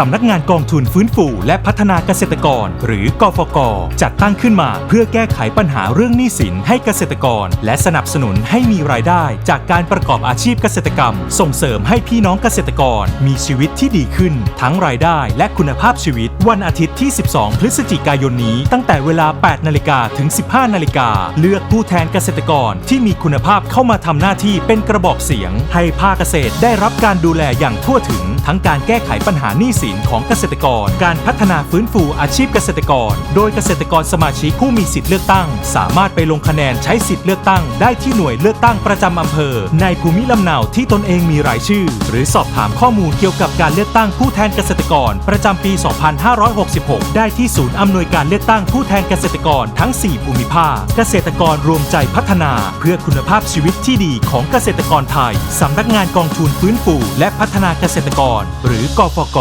สำนักงานกองทุนฟื้นฟูและพัฒนาเกษตรกร หรือกฟกจัดตั้งขึ้นมาเพื่อแก้ไขปัญหาเรื่องหนี้สินให้เกษตรกร และสนับสนุนให้มีรายได้ จากการประกอบอาชีพเกษตรกรรม ส่งเสริมให้พี่น้องเกษตรกรมีชีวิตที่ดีขึ้น ทั้งรายได้และคุณภาพชีวิต วันอาทิตย์ที่ 12 พฤศจิกายนนี้ ตั้งแต่เวลา 8 นาฬิกาถึง 15 นาฬิกาเลือกผู้แทนเกษตรกรที่มีคุณภาพเข้ามาทำหน้าที่เป็นกระบอกเสียง ให้ภาคเกษตรได้รับการดูแลอย่างทั่วถึง ทั้งการแก้ไขปัญหาหนี้สินของเกษตรกร การพัฒนาฟื้นฟูอาชีพเกษตรกร โดยเกษตรกรสมาชิกผู้มีสิทธิ์เลือกตั้ง สามารถไปลงคะแนนใช้สิทธิ์เลือกตั้ง ได้ที่หน่วยเลือกตั้งประจำอำเภอ ในภูมิลำเนาที่ตนเองมีรายชื่อ หรือสอบถามข้อมูลเกี่ยวกับการเลือกตั้งผู้แทนเกษตรกร ประจำปี 2566 ได้ที่ศูนย์อำนวยการเลือกตั้งผู้แทนเกษตรกรทั้ง 4 ภูมิภาค เกษตรกรรวมใจพัฒนา เพื่อคุณภาพชีวิตที่ดีของเกษตรกรไทยสำนักงานกองทุนฟื้นฟูและพัฒนาเกษตรกร หรือกฟก